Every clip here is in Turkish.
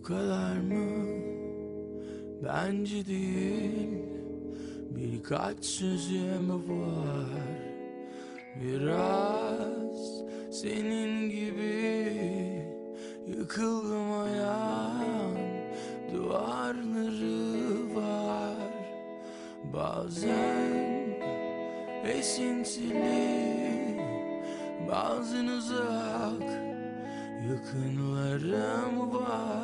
Bu kadar mı? Bence değil. Birkaç sözüm var. Biraz senin gibi Yıkıldım ayağın Duvarları var. Bazen esintili Bazen uzak. Yakınlarım var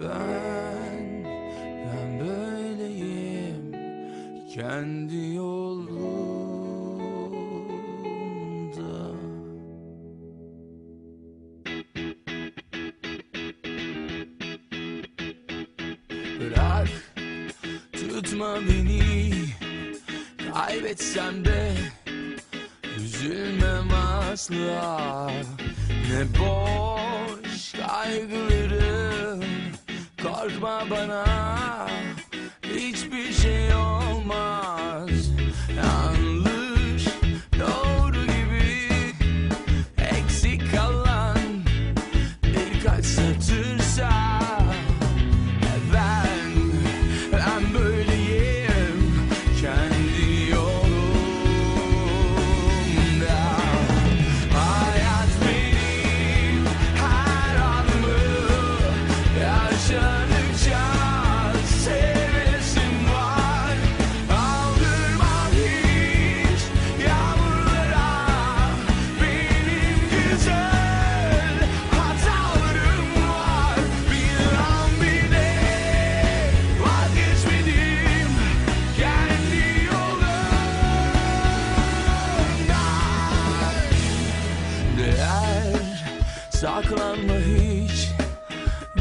Ben Ben böyleyim. Kendi yolumda. Bırak Tutma beni. Kaybetsem de Üzülmem asla. Ne boş kaygılarım Korkma bana Hiçbir şey olmaz. Yanlış Doğru gibi Eksik kalan Birkaç satırsa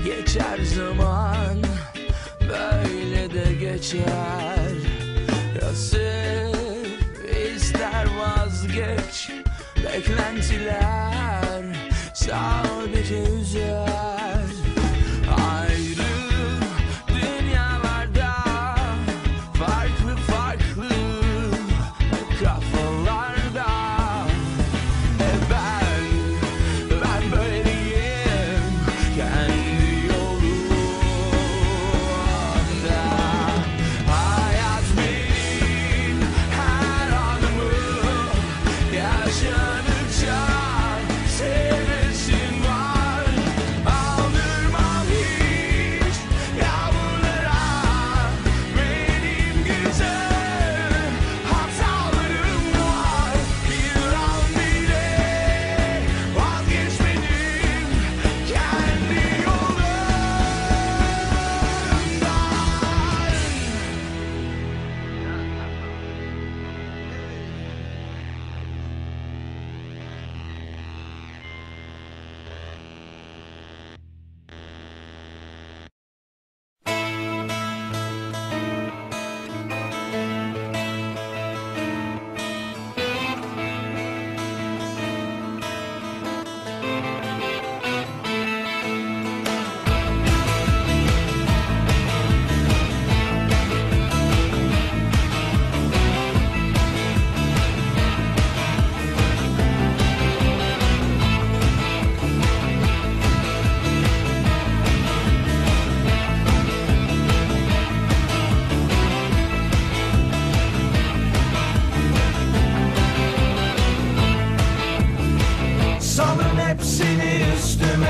Geçer zaman böyle de geçer. Ya sev ister vazgeç Beklentiler sadece üzer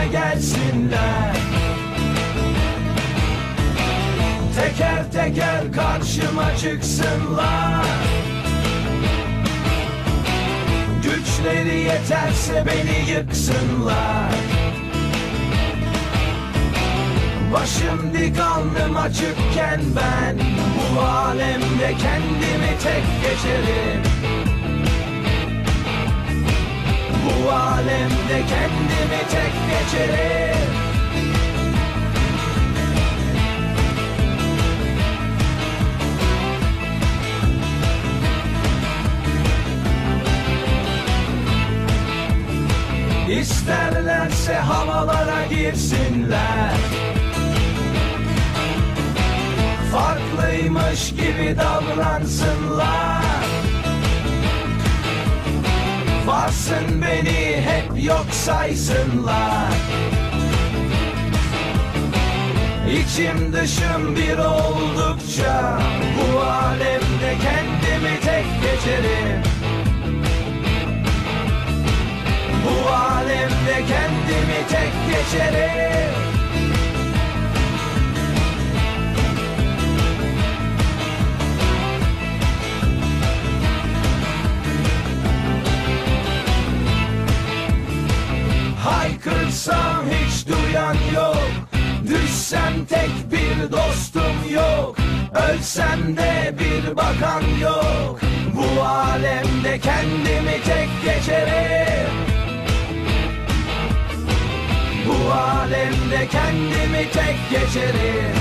üstüme gelsinler. Teker teker karşıma çıksınlar. Güçleri yeterse beni yıksınlar. Başım dik alnım açıkken ben Bu alemde kendimi tek geçerim. Bu alemde kendimi tek geçerim İsterlerse havalara girsinler. Farklıymış gibi davransınlar Varsın beni hep yok saysınlar. İçim dışım bir oldukça Bu alemde kendimi tek geçerim. Bu alemde kendimi tek geçerim Tek bir dostum yok. Ölsem de bir bakan yok. Bu alemde kendimi tek geçerim. Bu alemde kendimi tek geçerim